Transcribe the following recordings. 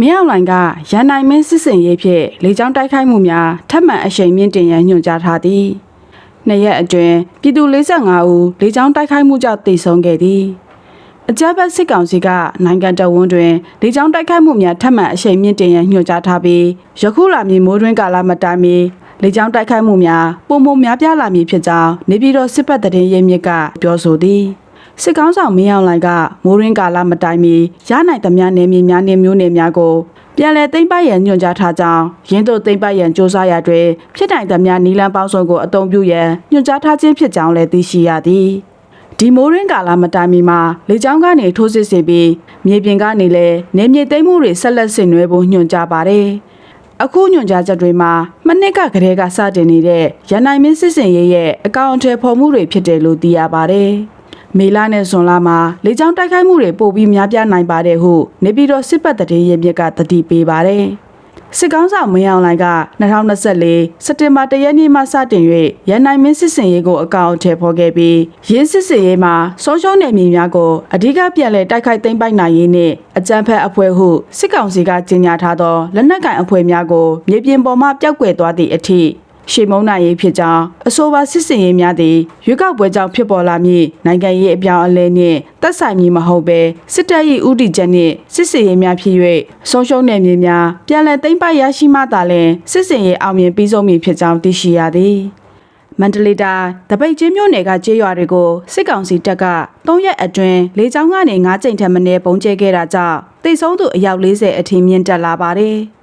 မင်းအောင်လိုင်ကရန်နိုင်မင်းစစ်စင်ရေးဖြင့်လေကြောင်းတိုက်ခိုက်မှုများထပ်မံအရှိန်မြင့်တင်ရန်ညွှန်ကြားထားသည်။နှစ်ရက်အတွင်းပြည်သူ45ဦးလေကြောင်းတိုက်ခိုက်မှုကြောင့်သေဆုံးခဲ့သည်။အကြမ်းဖက်စစ်ကောင်စီကနိုင်ငံတော်ဝန်တွင်လေကြောင်းတိုက်ခိုက်မှုများထပ်မံအရှိန်မြင့်တင်ရန်ညွှန်ကြားထားပြီးယခုလာမည်မိုးတွင်းကာလမတိုင်မီလေကြောင်းတိုက်ခိုက်မှုများပုံမများပြားလာမည်ဖြစ်ကြောင်းနေပြည်တော်စစ်ပတ်တရင်ရဲမြစ်ကပြောဆိုသည်။ စစ်ကောင်းဆောင်မင်းအောင်လှိုင်ကမိုးရင်းကာလမတိုင်မီရနိုင်သမျှနယ်မြေများနှင့်မျိုးနယ်များကိုပြန်လည်သိမ်းပိုက်ရန်ညွှန်ကြားထားကြောင်းရင်းတို့သိမ်းပိုက်ရန်စ조사ရာတွင်ဖြစ်နိုင်သမျှနီလန်ပေါင်းစုံကိုအသုံးပြုရန်ညွှန်ကြားထားခြင်းဖြစ်ကြောင်းလည်းသိရှိရသည်ဒီမိုးရင်းကာလမတိုင်မီမှာလေကြောင်းကနေထိုးစစ်ဆင်ပြီးမြေပြင်ကနေလည်းနေမြေသိမ်းမှုတွေဆက်လက်ဆင်နွှဲဖို့ညွှန်ကြားပါတယ်အခုညွှန်ကြားချက်တွေမှာမနှစ်ကကလေးကစတင်နေတဲ့ရန်နိုင်မင်းစစ်စင်ရေးရဲ့အကောင့်အထည်ဖော်မှုတွေဖြစ်တယ်လို့သိရပါတယ်။ မေလနဲ့ဇွန်လမှာလေကြောင်းတိုက်ခိုက်မှုတွေပိုပြီးများပြားနိုင်ပါတယ်ဟုနေပြည်တော်စစ်ပတ်တရေရမြစ်ကတတိပေးပါတယ်။စစ်ကောင်းဆောင်မင်းအောင်လှိုင်က2024စက်တင်ဘာ1ရက်နေ့မှစတင်၍ရန်နိုင်မင်းစစ်စင်ရေးကိုအကောင့်အထည်ဖော်ခဲ့ပြီးရင်းစစ်စင်ရေးမှာဆုံးရှုံးနယ်မြေများကိုအဓိကပြန်လည်တိုက်ခိုက်သိမ်းပိုက်နိုင်ရေးနှင့်အကြမ်းဖက်အဖွဲ့ဟုစစ်ကောင်စီကကြေညာထားသောလက်နက်ကင်အဖွဲ့များကိုမြေပြင်ပေါ်မှပျောက်ကွယ်သွားသည့်အထိ ရှေမုံနိုင်ရေးဖြစ်ကြောင်းအဆိုပါစစ်စင်ရေးများသည်ရွေးကောက်ပွဲကြောင့်ဖြစ်ပေါ်လာမည့်နိုင်ငံရေးအပြောင်းအလဲနှင့်သက်ဆိုင်မည်မဟုတ်ဘဲစစ်တပ်၏ဥတီချက်နှင့်စစ်စင်ရေးများဖြစ်၍ဆုံးရှုံးနယ်မြေများပြန်လည်သိမ်းပိုက်ရရှိမှသာလျှင်စစ်စင်ရေးအောင်မြင်ပြီးဆုံးမည်ဖြစ်ကြောင်းသိရှိရသည်မန္တလေးတိုင်းတပိတ်ချင်းမြို့နယ်ကကျေးရွာတွေကိုစစ်ကောင်စီတပ်က၃ရက်အတွင်းလေကြောင်းကနေ၅ကြိမ်ထက်မနည်းပုံကျဲခဲ့တာကြောင့်တိတ်ဆုံးသူအယောက်40အထိမြင့်တက်လာပါတယ်။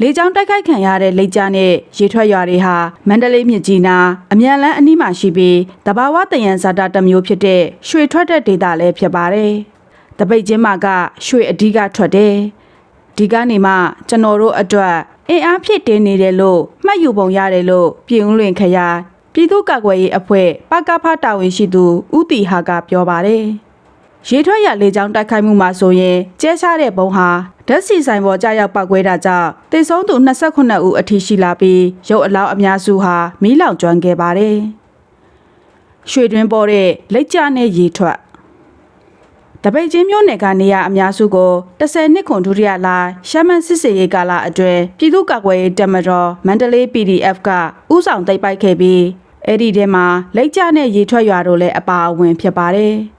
လေကြောင်းတိုက်ခိုက်ခံရတဲ့လိပ်ကြားနဲ့ရေထွက်ရွာတွေဟာမန္တလေးမြစ်ကြီးနားအမြန်လန်းအနီးမှာရှိပြီးတဘာဝတယံဇာတာတစ်မျိုးဖြစ်တဲ့ရွှေထွက်တဲ့ဒေသလည်းဖြစ်ပါတယ်။တပိတ်ချင်းမှာကရွှေအဓိကထွက်တယ်။ဒီကနေမှကျွန်တော်တို့အတွက်အင်အားဖြစ်တင်းနေတယ်လို့မှတ်ယူပုံရတယ်လို့ပြည်ဦးလွင်ခရိုင်ပြည်သူ့ကာကွယ်ရေးအဖွဲ့ပကဖတာဝန်ရှိသူဦးတီဟာကပြောပါတယ်။ ရေထွက်ရလေကြောင်းတိုက်ခိုက်မှုမှာဆိုရင်ကျဲရှားတဲ့ဘုံဟာဓာတ်စီဆိုင်ပေါ်ကြာရောက်ပောက်ကွဲတာကြောင့်တေဆုံးသူ28ဦးအထိရှိလာပြီးရုပ်အလောင်းအများစုဟာမီးလောင်ကျွမ်းခဲ့ပါတယ်။ရွှေတွင်းပေါ်တဲ့လက်ကျနဲ့ရေထွက်တပိတ်ချင်းမျိုးနယ်ကနေရအများစုကို10နှစ်ခွန်ဒုတိယလာရှမ်းမန်စစ်စေရေးကာလအတွင်းပြည်သူ့ကာကွယ်ရေးတပ်မတော်မန္တလေး PDF ကဥဆောင်သိမ်းပိုက်ခဲ့ပြီးအဲ့ဒီထဲမှာလက်ကျနဲ့ရေထွက်ရွာတို့လည်းအပါအဝင်ဖြစ်ပါတယ်။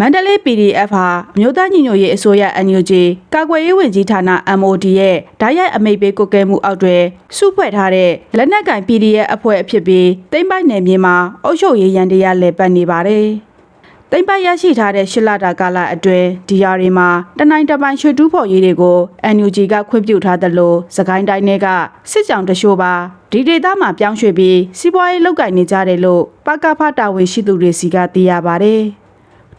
မန္တလေး PDF ဟာအမျိုးသားညီညွတ်ရေးအစိုးရ NUG ကာကွယ်ရေးဝန်ကြီးဌာန MOD ရဲ့ဓာတ်ရိုက်အမိတ်ပေးကွက်ကဲမှုအောက်တွင်စုဖွဲ့ထားတဲ့လက်နက်ကင် PDF အဖွဲ့အဖြစ်ပြီးတိမ့်ပိုက်နယ်မြေမှာအုပ်ချုပ်ရေးရန်တရားလည်ပတ်နေပါတယ်။တိမ့်ပိုက်ရရှိထားတဲ့ရှစ်လတာကာလအတွင်းဒီယာရီမှာတနိုင်တပိုင်ရွှေတူးဖော်ရေးတွေကို NUG ကခွင့်ပြုထားသလိုစကိုင်းတိုင်းတွေကစစ်ကြောင်တရှို့ပါဒီဒေသမှာပြောင်းရွှေ့ပြီးစီးပွားရေးလုပ်ကိုင်နေကြတယ်လို့ပကဖတာဝန်ရှိသူတွေစီကသိရပါတယ်။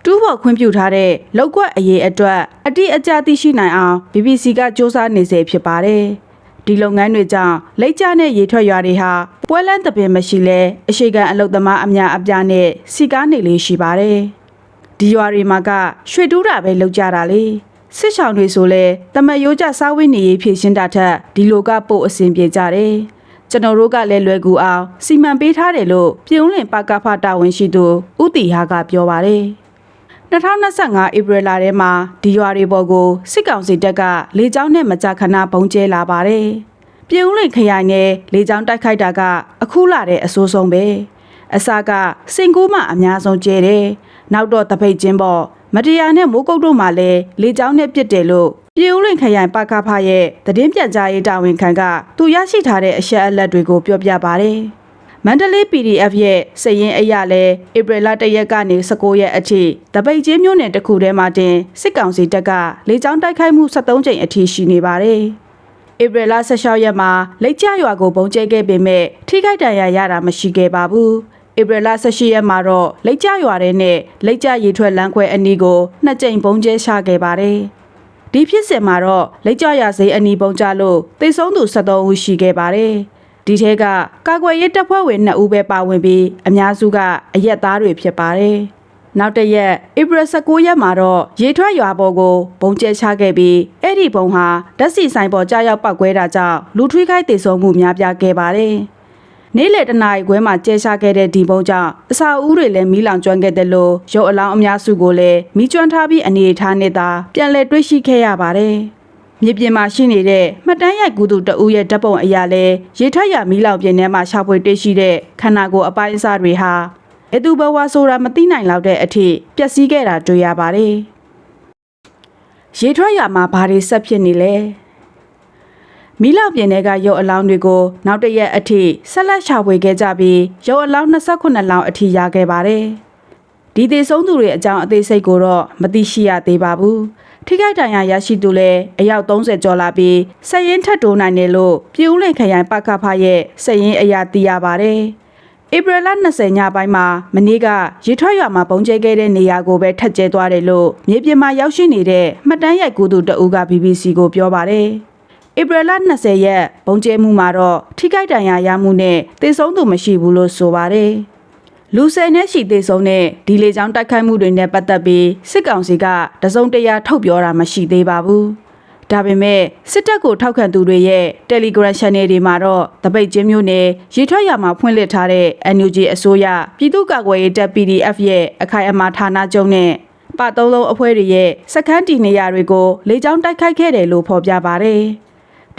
တူးဖော်ခွင့်ပြုထားတဲ့လောက်ကွက်အရေးအတွက်အတိအကျသိရှိနိုင်အောင် BBC ကစ조사နေစေဖြစ်ပါတယ်။ဒီလုပ်ငန်းတွေကြောင့်လက်ကျနဲ့ရေထွက်ရွာတွေဟာပွဲလန်းတပင်မရှိလဲအရှိကန်အလုတ်သမားအများအပြားနဲ့စီကားနေလေးရှိပါတယ်။ဒီရွာတွေမှာကရွှေတူးတာပဲလုပ်ကြတာလေစစ်ဆောင်တွေဆိုလဲတမတ်ရိုးကြစားဝိနေရေးဖြည့်ရှင်းတာထက်ဒီလိုကပို့အဆင်ပြေကြတယ်။ကျွန်တော်တို့ကလည်းလွယ်ကူအောင်စီမံပေးထားတယ်လို့ပြုံးလင်ပကဖတာဝန်ရှိသူဦးတီဟာကပြောပါတယ်။ 2025ဧပြီလထဲမှာဒီရွာတွေပေါ်ကိုစစ်ကောင်စီတပ်ကလေကြောင်းနဲ့မကြာခဏပုံကျဲလာပါတယ်။ပြည်ဦးလင်ခရိုင်နဲ့လေကြောင်းတိုက်ခိုက်တာက အခုလာတဲ့အဆိုးဆုံးပဲ။အစကစင်ကူးမှအများဆုံးကျဲတယ်။နောက်တော့တပိတ်ချင်းပေါ့မတရားနဲ့မိုးကုတ်တို့မှလည်းလေကြောင်းနဲ့ပြစ်တယ်လို့ပြည်ဦးလင်ခရိုင်ပကဖရဲ့သတင်းပြန်ကြားရေးတာဝန်ခံကသူရရှိထားတဲ့အချက်အလက်တွေကိုပြောပြပါတယ်။ မန္တလေး PDF ရဲ့စည်ရင်အရလဲဧပြီလ၁ရက်ကနေ19ရက်အထိတပိတ်ချင်းမြို့နယ်တစ်ခုထဲမှာတင်စစ်ကောင်စီတပ်ကလေကြောင်းတိုက်ခိုက်မှု73ကြိမ်အထိရှိနေပါတယ်။ဧပြီလ16ရက်မှာလက်ကျရွာကိုပုံကျဲခဲ့ပေမဲ့ထိခိုက်ဒဏ်ရာရတာမရှိခဲ့ပါဘူး။ဧပြီလ18ရက်မှာတော့လက်ကျရွာထဲနဲ့လက်ကျရေထွက်လမ်းခွဲအနီးကိုနှစ်ကြိမ်ပုံကျဲချခဲ့ပါတယ်။ဒီဖြစ်စဉ်မှာတော့လက်ကျရစေးအနီးပုံကြလို့တိတ်ဆုံးသူ73ဦးရှိခဲ့ပါတယ်။ ဒီထဲကကာကွယ်ရေးတပ်ဖွဲ့ဝင်2ဦးပဲပါဝင်ပြီးအများစုကအရက်သားတွေဖြစ်ပါတယ်။နောက်တရက်ဧပြီ19ရက်မှာတော့ရေထွက်ရွာပေါ်ကိုဘုံကျဲချခဲ့ပြီးအဲ့ဒီဘုံဟာဓာတ်စီဆိုင်ပေါ်ကြားရောက်ပောက်ကွဲတာကြောင့်လူထွေးခိုက်တည်ဆုံမှုများပြားခဲ့ပါတယ်။နေ့လယ်တနာရီခွဲမှာကျဲချခဲ့တဲ့ဒီဘုံကြောင့်အစာအုပ်တွေလည်းမီးလောင်ကျွမ်းခဲ့တယ်လို့ရုပ်အလောင်းအများစုကိုလည်းမီးကျွမ်းထားပြီးအနေအထားနဲ့သာပြန်လည်တွေ့ရှိခဲ့ရပါတယ်။ မြေပြင်မှာရှိနေတဲ့မှတ်တမ်းရိုက်ကူးသူတဦးရဲ့ဓာတ်ပုံအရာလဲရေထွက်ရမီးလောင်ပြင်ထဲမှာရှာဖွေတွေ့ရှိတဲ့ခန္ဓာကိုယ်အပိုင်းအစတွေဟာဘယ်သူဘဝဆိုတာမသိနိုင်လောက်တဲ့အထိပျက်စီးခဲ့တာတွေ့ရပါတယ်။ရေထွက်ရမှာဘာတွေဆက်ဖြစ်နေလဲ။မီးလောင်ပြင်ထဲကရုပ်အလောင်းတွေကိုနောက်တစ်ရက်အထိဆက်လက်ရှာဖွေခဲ့ကြပြီးရုပ်အလောင်း28လောင်းအထိရခဲ့ပါတယ်။ဒီသေဆုံးသူတွေအကြောင်းအသေးစိတ်ကိုတော့မသိရှိရသေးပါဘူး။ ထိခိုက်ဒဏ်ရာရရှိသူလည်းအယောက်30ကျော်လာပြီးစက်ရင်ထက်တိုးနိုင်တယ်လို့ပြည်ဦးလင်ခရိုင်ပကဖရဲ့စက်ရင်အရာသိရပါတယ်။ဧပြီလ20ညပိုင်းမှာမနေ့ကရေထွက်ရွာမှာပုံကျဲခဲ့တဲ့နေရာကိုပဲထက်ကျဲသွားတယ်လို့မြေပြင်မှာရောက်ရှိနေတဲ့မှတ်တမ်းရိုက်ကူးသူတအူးက BBC ကိုပြောပါတယ်။ဧပြီလ20ရက်ပုံကျဲမှုမှာတော့ထိခိုက်ဒဏ်ရာရမှုနဲ့သေဆုံးသူမရှိဘူးလို့ဆိုပါတယ်။ လူဆယ်နဲ့ရှိသေဆုံးတဲ့ဒီလေကြောင်းတိုက်ခိုက်မှုတွေနဲ့ပတ်သက်ပြီးစစ်ကောင်စီကတစုံတရာထုတ်ပြောတာမရှိသေးပါဘူး။ဒါပေမဲ့စစ်တပ်ကိုထောက်ခံသူတွေရဲ့ Telegram Channel တွေမှာတော့တပိတ်ချင်းမျိုးနဲ့ရေထွက်ရမှာဖွင့်လှစ်ထားတဲ့ NUG အစိုးရပြည်သူ့ကာကွယ်ရေးတပ် PDF ရဲ့အခိုင်အမာဌာနချုပ်နဲ့ပသုံးလုံးအဖွဲ့တွေရဲ့စခန်းတီနေရာတွေကိုလေကြောင်းတိုက်ခိုက်ခဲ့တယ်လို့ဖော်ပြပါ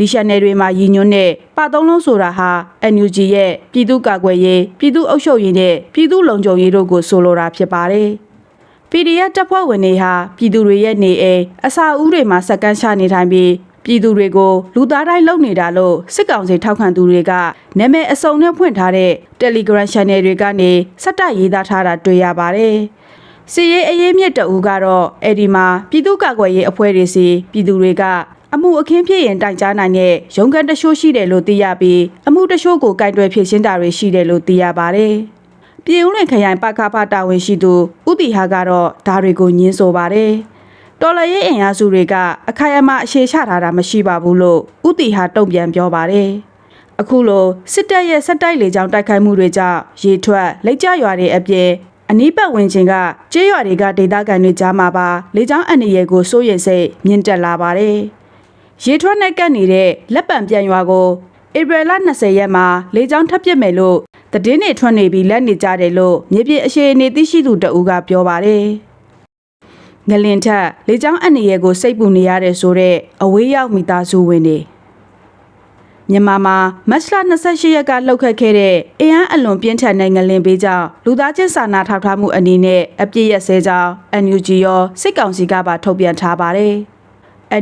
တယ်။ဒီ channel တွေမှာရည်ညွှန်းတဲ့ပသုံးလုံးဆိုတာဟာ NUG ရဲ့ပြည်သူ့ကာကွယ်ရေးပြည်သူ့အုပ်ချုပ်ရေးနဲ့ပြည်သူ့လုံခြုံရေးတို့ကိုဆိုလိုတာဖြစ်ပါတယ်။ PDF တပ်ဖွဲ့ဝင်တွေဟာပြည်သူတွေရဲ့နေအိမ်အစာအုပ်တွေမှာစက္ကန့်ချနေထိုင်ပြီးပြည်သူတွေကိုလူသားတိုင်းလုပ်နေတာလို့စစ်ကောင်စီထောက်ခံသူတွေကနာမည်အစုံနဲ့ဖွင့်ထားတဲ့ Telegram Channel တွေကနေစက်တိုက်ရေးသားထားတာတွေ့ရပါတယ်။စီရေးအရေးမြစ်တအူကတော့အဲ့ဒီမှာပြည်သူ့ကာကွယ်ရေးအဖွဲ့တွေစီပြည်သူတွေက အမှုအခင်းဖြစ်ရင်တိုင်ကြားနိုင်တဲ့ရုံးခန်းတချို့ရှိတယ်လို့သိရပြီးအမှုတချို့ကိုကင်တွယ်ဖြေရှင်းတာတွေရှိတယ်လို့သိရပါတယ်။ပြည်ဦးလင်ခရိုင်ပကဖတာဝန်ရှိသူဥတီဟာကတော့ဒါတွေကိုညင်းဆိုပါတယ်။တော်လရေးအင်အားစုတွေကအခိုင်အမာအခြေချထားတာမရှိပါဘူးလို့ဥတီဟာတုံ့ပြန်ပြောပါတယ်။အခုလိုစစ်တပ်ရဲ့စက်တိုက်လေကြောင်းတိုက်ခိုက်မှုတွေကြောင့်ရေထွက်လက်ကျရွာတွေအပြင်အနီးပတ်ဝန်းကျင်ကကျေးရွာတွေကဒေသခံတွေကြားမှာပါလေကြောင်းအန္တရာယ်ကိုစိုးရိမ်စိတ်မြင့်တက်လာပါတယ်။ ရေထွက်နဲ့ကပ်နေတဲ့လက်ပံပြန်ရွာကိုဧပြီလ20ရက်မှာလေကြောင်းထပ်ပစ်မယ်လို့တည်င်းနေထွက်နေပြီးလက်နေကြတယ်လို့မြေပြင်အရှိအနေသိရှိသူတအူးကပြောပါတယ်။ငလင်ထက်လေကြောင်းအန္တရာယ်ကိုစိတ်ပူနေရတဲ့ဆိုတဲ့အဝေးရောက်မိသားစုဝင်တွေမြန်မာမှာမတ်လ28ရက်ကလှုပ်ခတ်ခဲ့တဲ့အင်အားအလွန်ပြင်းထန်တဲ့ငလင်ပေးကြောင့်လူသားချင်းစာနာထောက်ထားမှုအနေနဲ့အပြည့်ရဆဲကြောင်း NUG ရောစစ်ကောင်စီကပါထုတ်ပြန်ထားပါတယ်။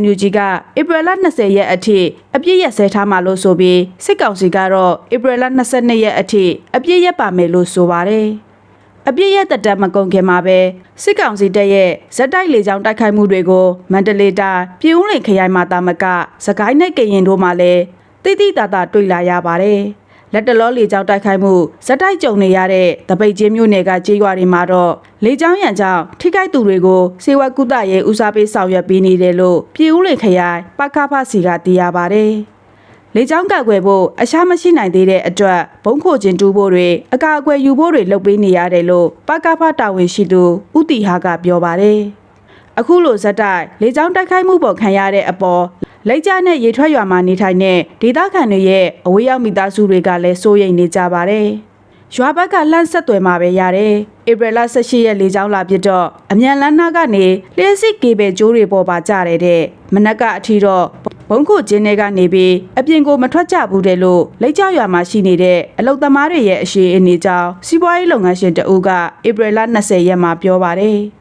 NUG ကဧပြီလ20ရက်အထိအပြည့်ရက်ဆဲထားမှလို့ဆိုပြီးစစ်ကောင်စီကတော့ဧပြီလ22ရက်အထိအပြည့်ရက်ပါမယ်လို့ဆိုပါတယ်။အပြည့်ရက်တက်တက်မကုန်ခင်မှာပဲစစ်ကောင်စီတပ်ရဲ့ဇက်တိုက်လေကြောင်းတိုက်ခိုက်မှုတွေကိုမန္တလေးတိုင်းပြည်ဦးလင်ခရိုင်မှာတာမကစကိုင်းနဲ့ကရင်တို့မှလည်းတိတိတသာတွေ့လာရပါတယ်။ လက်တလောလေကြောင်းတိုက်ခိုက်မှုဇက်တိုက်ကြုံနေရတဲ့တပိတ်ချင်းမြို့နယ်ကကြေးရွာတွေမှာတော့လေကြောင်းရန်ကြောင့်ထိခိုက်သူတွေကိုစေဝကုသရေးဦးစားပေးဆောင်ရွက်ပေးနေတယ်လို့ပြည်ဦးလေခရိုင်ပကဖစီကသိရပါတယ်။လေကြောင်းကောက်ွယ်ဖို့အရှားမရှိနိုင်သေးတဲ့အတွက်ဘုံခိုခြင်းတူးဖို့တွေအကာအကွယ်ယူဖို့တွေလုပ်ပေးနေရတယ်လို့ပကဖတာဝန်ရှိသူဦးတီဟာကပြောပါတယ်။အခုလိုဇက်တိုက်လေကြောင်းတိုက်ခိုက်မှုပေါ်ခံရတဲ့အပေါ် လက်ကျနဲ့ရေထွက်ရွာမှာနေထိုင်တဲ့ဒေသခံတွေရဲ့အဝေးရောက်မိသားစုတွေကလည်းစိုးရိမ်နေကြပါတယ်။ရွာဘက်ကလှမ်းဆက်သွယ်မှာပဲရတယ်။ဧပြီလ18ရက်လေကြောင်းလာပြတော့အမြန်လန်းနာကနေလျှက်စစ်ကေဘယ်ကျိုးတွေပေါ်ပါကြတယ်တဲ့။မနက်ကအထီတော့ဘုံခုကျင်းတွေကနေပြီးအပြင်ကိုမထွက်ကြဘူးတယ်လို့လက်ကျရွာမှာရှိနေတဲ့အလုတ်သမားတွေရဲ့အရှိအနေကြောင်းစီးပွားရေးလုပ်ငန်းရှင်တအုပ်ကဧပြီလ20ရက်မှာပြောပါတယ်။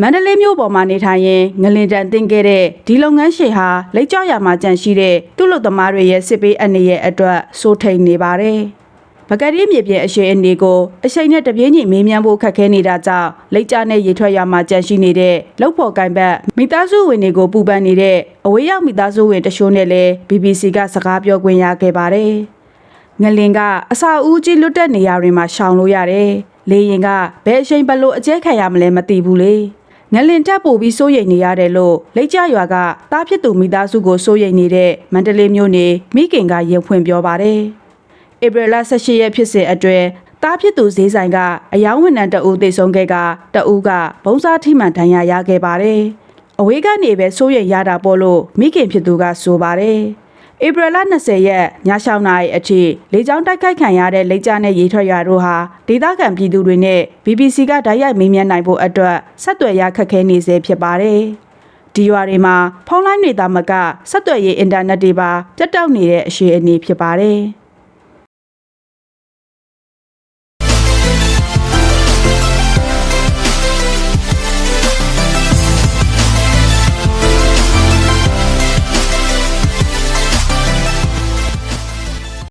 မန္တလေးမြို့ပေါ်မှာနေထိုင်ရင်ငလင်တန်တင်ခဲ့တဲ့ဒီလုပ်ငန်းရှင်ဟာလက်ကြောရမှာကြန့်ရှိတဲ့သူ့လူသမားတွေရဲ့စစ်ပေးအနေရဲ့အတွက်စိုးထိန်နေပါတယ်။ပကတိမြေပြင်အရှိန်အနေကိုအရှိန်နဲ့တပြေးညီမေးမြန်းဖို့ခက်ခဲနေတာကြောင့်လက်ကြနဲ့ရေထွက်ရမှာကြန့်ရှိနေတဲ့လောက်ဖို့ကိုင်ဘက်မိသားစုဝင်တွေကိုပူပန်နေတဲ့အဝေးရောက်မိသားစုဝင်တချို့နဲ့လည်း BBC ကစကားပြောခွင့်ရခဲ့ပါတယ်။ငလင်ကအစာဦးကြီးလွတ်တဲ့နေရာတွေမှာရှောင်လို့ရတယ်။လေရင်ကဘယ်အချိန်ဘလို့အကျဲခံရမလဲမသိဘူးလေ။ ငလင်တက်ပို့ပြီးစိုးရိမ်နေရတယ်လို့လက်ကျရွာကတားဖြစ်သူမိသားစုကိုစိုးရိမ်နေတဲ့မန္တလေးမြို့နေမိခင်ကရင်ဖွင့်ပြောပါတယ်။ဧပြီလ18ရက်ဖြစ်စဉ်အတွင်းတားဖြစ်သူဈေးဆိုင်ကအယောင်းဝန်ထမ်းတအူးသိဆုံးခဲ့ကတအူးကဘုံစားထိမှန်ဒဏ်ရာရခဲ့ပါတယ်။အဝေးကနေပဲစိုးရိမ်ရတာပေါ့လို့မိခင်ဖြစ်သူကဆိုပါတယ်။ ဧပြီလ20ရက်ည6နာရီအထိလေကြောင်းတိုက်ခိုက်ခံရတဲ့လေကြောင်းနဲ့ရေထွက်ရွာတို့ဟာဒေသခံပြည်သူတွေနဲ့ BBC ကဓာတ်ရိုက်မေးမြန်းနိုင်ဖို့အတွက်ဆက်သွယ်ရခက်ခဲနေစေဖြစ်ပါတယ်။ဒီရွာတွေမှာဖုန်းလိုင်းတွေသာမကဆက်သွယ်ရေးအင်တာနက်တွေပါပြတ်တောက်နေတဲ့အရှိအနေဖြစ်ပါတယ်။